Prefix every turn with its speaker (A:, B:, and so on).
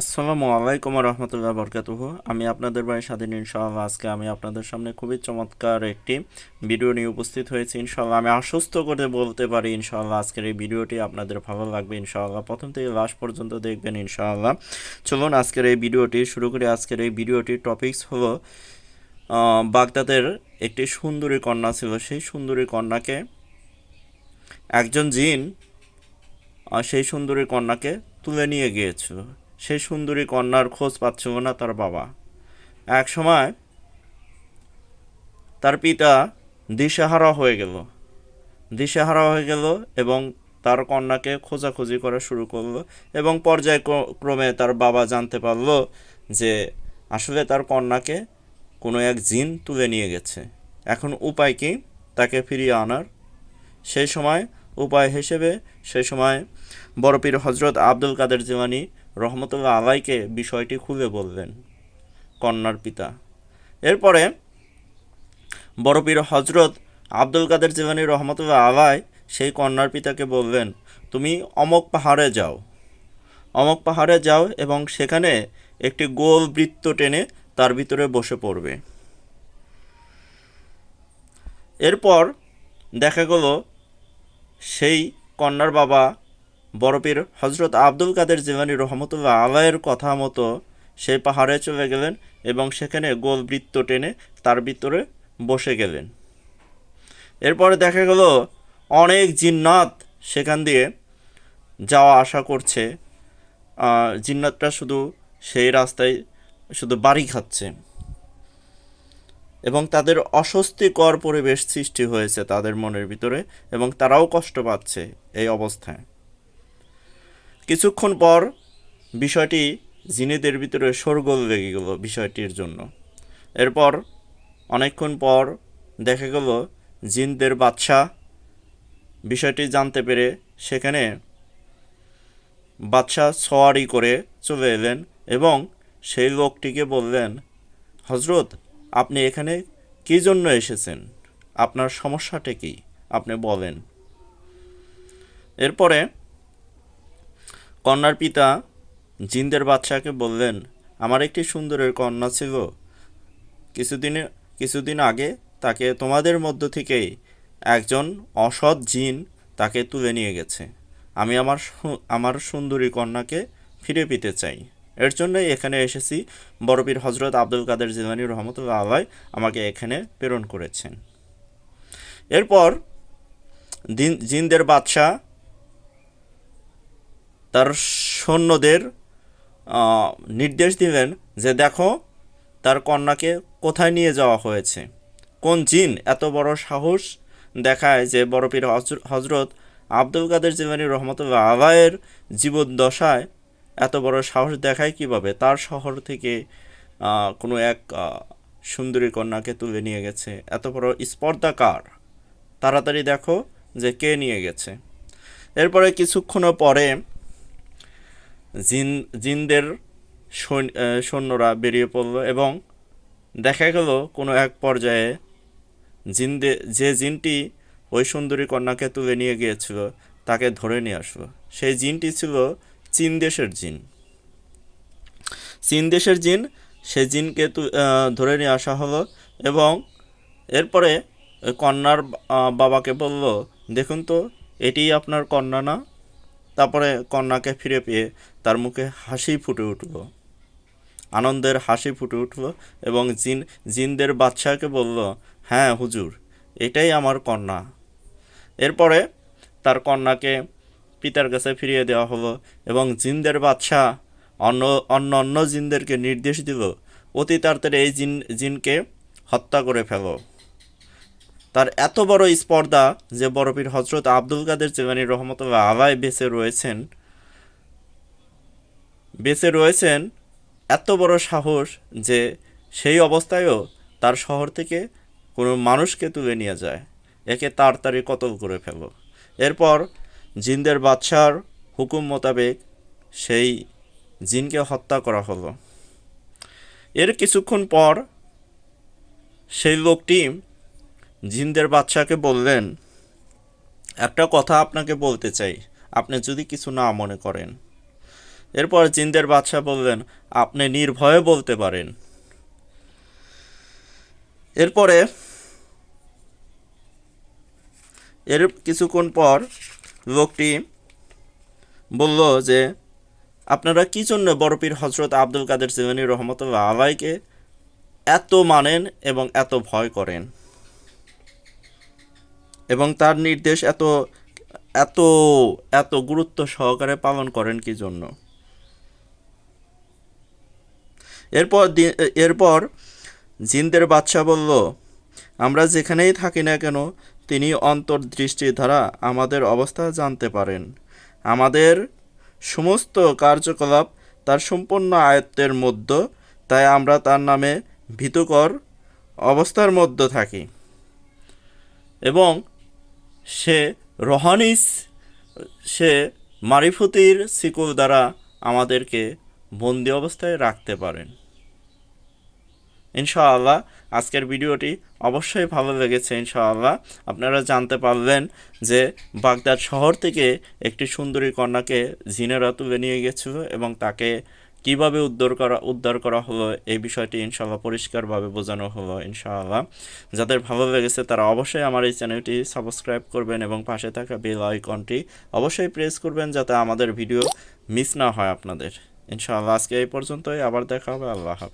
A: আসসালামু আলাইকুম রহমতুল্লাহ বরকাতুহ। আমি আপনাদের বাড়ি স্বাধীন, ইনশাআল্লাহ। আজকে আমি আপনাদের সামনে খুবই চমৎকার একটি ভিডিও নিয়ে উপস্থিত হয়েছি। ইনশাআল্লাহ আমি আশ্বস্ত করে বলতে পারি, ইনশাআল্লাহ আজকের এই ভিডিওটি আপনাদের ভালো লাগবে, ইনশাআল্লাহ। প্রথম থেকে লাস্ট পর্যন্ত দেখবেন, ইনশাআল্লাহ। চলুন আজকের এই ভিডিওটি শুরু করে। আজকের এই ভিডিওটির টপিকস হলো বাগদাদের একটি সুন্দরী কন্যা ছিল। সেই সুন্দরী কন্যাকে, একজন জিন সেই সুন্দরী কন্যাকে তুলে নিয়ে গিয়েছিল। সেই সুন্দরী কন্যার খোঁজ পাচ্ছিল না তার বাবা। এক সময় তার পিতা দিশেহারা হয়ে গেল। দিশেহারা হয়ে গেল এবং তার কন্যাকে খোঁজাখুঁজি করা শুরু করল এবং পর্যায়ক্রমে তার বাবা জানতে পারল যে আসলে তার কন্যাকে কোনো এক জিন তুলে নিয়ে গেছে। এখন উপায় কি? তাকে ফিরিয়ে আনার। সেই সময় উপায় হিসেবে সেই সময় বড় পীর হজরত আব্দুল কাদের জিলানি রহমতুল্লাহ আলাইকে বিষয়টি খুলে বললেন, কন্যার পিতা। এরপরে বড় পীর হজরত আব্দুল কাদের জিলানি রহমতুল্লাহ আলাই সেই কন্যার পিতাকে বললেন, তুমি অমক পাহাড়ে যাও। অমক পাহাড়ে যাও এবং সেখানে একটি গোল বৃত্ত টেনে তার ভিতরে বসে পড়বে। এরপর দেখা গেল, সেই কন্যার বাবা বরপীর হজরত আব্দুল কাদের জিলানি রহমতুল্লাহ আলাইয়ের কথা মতো সেই পাহাড়ে চলে গেলেন এবং সেখানে গোল বৃত্ত টেনে তার ভিতরে বসে গেলেন। এরপরে দেখা গেল অনেক জিন্নাত সেখান দিয়ে যাওয়া আসা করছে। জিন্নাতটা শুধু সেই রাস্তায় শুধু বাড়ি খাচ্ছে। এবং তাদের অস্বস্তিকর পরিবেশ সৃষ্টি হয়েছে তাদের মনের ভিতরে এবং তারাও কষ্ট পাচ্ছে এই অবস্থায়। কিছুক্ষণ পর বিষয়টি জিনেদের ভিতরে শোরগোল লেগে গেল বিষয়টির জন্য। এরপর অনেকক্ষণ পর দেখা গেল জিনদের বাদশাহ বিষয়টি জানতে পেরে সেখানে বাদশাহ সওয়ারি করে চলে এলেন এবং সেই লোকটিকে বললেন হজরত আপনি এখানে কী জন্য এসেছেন? আপনার সমস্যাটা কি? আপনি বলেন। এরপরে কন্যার পিতা জিন্দের বাদশাকে বললেন, আমার একটি সুন্দরের কন্যা ছিল। কিছুদিনে, কিছুদিন আগে তাকে তোমাদের মধ্য থেকেই একজন অসৎ জিন তাকে তুলে নিয়ে গেছে। আমি আমার আমার সুন্দরী কন্যাকে ফিরে পেতে চাই। এর জন্যই এখানে এসেছি। বড়পীর হজরত আব্দুল কাদের জিলানি রহমতুল্লাহ আলাই আমাকে এখানে প্রেরণ করেছেন। এরপর দিন, জিনদের বাদশাহ তার সৈন্যদের নির্দেশ দিলেন যে দেখো, তার কন্যাকে কোথায় নিয়ে যাওয়া হয়েছে। কোন জিন এত বড় সাহস দেখায় যে বড়পীর হজর- হজরত আব্দুল কাদের জিলানি রহমতুল্লাহ আলায়ের জীবদ্দশায় এত বড় সাহস দেখায় কীভাবে? তার শহর থেকে কোনো এক সুন্দরী কন্যাকে তুলে নিয়ে গেছে। এত বড় স্পর্ধাকার। তাড়াতাড়ি দেখো যে কে নিয়ে গেছে। এরপরে কিছুক্ষণ পরে জিন, জিনদের সৈন- সৈন্যরা বেরিয়ে পড়ল এবং দেখা গেল কোনো এক পর্যায়ে জিনদে, যে জিনটি ওই সুন্দরী কন্যাকে তুলে নিয়ে গিয়েছিল, তাকে ধরে নিয়ে আসলো। সেই জিনটি ছিল চীন দেশের জিন। চীন দেশের জিন সেই জিনকে ধরে নিয়ে আসা হলো এবং এরপরে কন্যার বাবাকে বলল, দেখুন তো এটি আপনার কন্যা না? তারপরে কন্যাকে ফিরে পেয়ে তার মুখে হাসি ফুটে উঠল। আনন্দের হাসি ফুটে উঠল এবং জিন, জিনদের বাদশাহকে বলল হ্যাঁ হুজুর, এটাই আমার কন্যা। এরপরে তার কন্যাকে পিতার কাছে ফিরিয়ে দেওয়া হলো এবং জিনদের বাদশাহ অন্য অন্য অন্য জিনদেরকে নির্দেশ দিল অতি তাড়াতাড়ি এই জিন, জিনকে হত্যা করে ফেলো। তার এত বড় স্পর্ধা যে বড়পীর হজরত আব্দুল কাদের জিলানি রহমতুল্লাহ আলাই বেঁচে রয়েছেন বেঁচে রয়েছেন এত বড় সাহস যে সেই অবস্থায়ও তার শহর থেকে কোনো মানুষকে তুলে নিয়ে যায়। একে তাড়াতাড়ি কতল করে ফেলো। এরপর জিনদের বাদশার হুকুম মোতাবেক সেই জিনকে হত্যা করা হলো। এর কিছুক্ষণ পর সেই লোকটি জিনদের বাদশাকে বললেন, একটা কথা আপনাকে বলতে চাই, আপনি যদি কিছু না মনে করেন। এরপর জিনদের বাদশাহ বললেন, আপনি নির্ভয়ে বলতে পারেন। এরপরে, এর কিছুক্ষণ পর লোকটি বলল যে, আপনারা কি জন্য বড়পীর হজরত আব্দুল কাদের জিলানী রহমতুল্লাহ আলাইকে এত মানেন এবং এত ভয় করেন? এবং তার নির্দেশ এত এত এত গুরুত্ব সহকারে পালন করেন কি জন্য? এরপর এরপর জিনদের বাদশাহ বলল, আমরা যেখানেই থাকি না কেন, তিনি অন্তর্দৃষ্টি দ্বারা আমাদের অবস্থা জানতে পারেন। আমাদের সমস্ত কার্যকলাপ তার সম্পূর্ণ আয়ত্তের মধ্যে, তাই আমরা তার নামে ভীতকর অবস্থার মধ্যে থাকি। এবং সে রহানিস, সে মারিফতির শিকল দ্বারা আমাদেরকে বন্দি অবস্থায় রাখতে পারেন। ইনশাআল্লাহ, আজকের ভিডিওটি অবশ্যই ভালো লেগেছে ইনশাআল্লাহ। আপনারা জানতে পারলেন যে বাগদাদ শহর থেকে একটি সুন্দরী কন্যাকে জিনেরা তুলে নিয়ে গেছিল এবং তাকে কীভাবে উদ্ধার করা উদ্ধার করা হলো এই বিষয়টি ইনশাআল্লাহ পরিষ্কারভাবে বোঝানো হলো ইনশাআল্লাহ। যাদের ভালো লেগেছে তারা অবশ্যই আমার এই চ্যানেলটি সাবস্ক্রাইব করবেন এবং পাশে থাকা বেল আইকনটি অবশ্যই প্রেস করবেন যাতে আমাদের ভিডিও মিস না হয় আপনাদের। ইনশাআল্লাহ আজকে এই পর্যন্তই, আবার দেখা হবে, আল্লাহ হাফেজ।